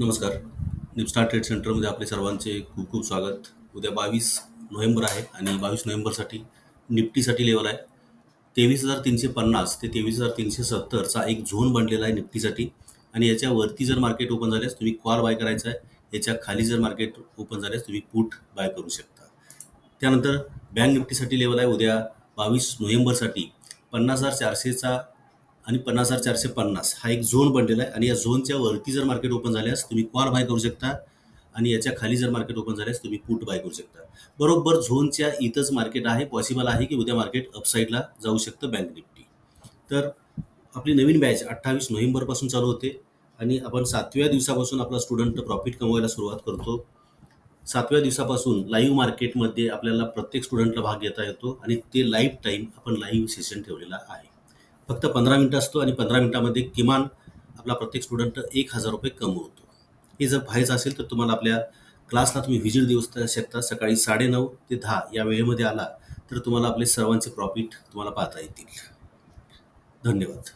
नमस्कार. निपस्टार ट्रेड सेंटरमध्ये आपले सर्वांचे खूप खूप स्वागत. उद्या बावीस नोव्हेंबर आहे आणि बावीस नोव्हेंबरसाठी निफ्टीसाठी लेवल आहे. तेवीस हजार तीनशे पन्नास ते तेवीस हजार तीनशे सत्तरचा एक झोन बनलेला आहे निफ्टीसाठी. आणि याच्यावरती जर मार्केट ओपन झाल्यास तुम्ही कॉल बाय करायचा आहे. याच्या खाली जर मार्केट ओपन झाल्यास तुम्ही पुट बाय करू शकता. त्यानंतर बँक निफ्टीसाठी लेवल आहे उद्या बावीस नोव्हेंबरसाठी. पन्नास हजार चारशेचा आणि पन्नास हजार चारशे पन्नास. हा एक झोन बनलेला आहे. आणि या झोनच्या वरती जर मार्केट ओपन झाल्यास तुम्ही कॉल बाय करू शकता. आणि याच्या खाली जर मार्केट ओपन झाल्यास तुम्ही पुट बाय करू शकता. बरोबर झोनच्या इथंच मार्केट आहे. पॉसिबल आहे की उद्या मार्केट अपसाईडला जाऊ शकतं बँक निफ्टी. तर आपली नवीन बॅच अठ्ठावीस नोव्हेंबरपासून चालू होते. आणि आपण सातव्या दिवसापासून आपला स्टुडंट प्रॉफिट कमवायला सुरुवात करतो. सातव्या दिवसापासून लाईव्ह मार्केटमध्ये आपल्याला प्रत्येक स्टुडंटला भाग घेता येतो. आणि ते लाईव्ह टाईम आपण लाईव्ह सेशन ठेवलेला आहे. फक्त पंधरा मिनटं असतो आणि पंधरा मिनटामध्ये किमान आपला प्रत्येक स्टुडंट एक हजार रुपये कमवतो. हे जर पाहायचं असेल तर तुम्हाला आपल्या क्लासला तुम्ही व्हिजिट देऊ शकता. सकाळी साडेनऊ ते दहा या वेळेमध्ये आला तर तुम्हाला आपले सर्वांचे प्रॉफिट तुम्हाला पाहता येतील. धन्यवाद.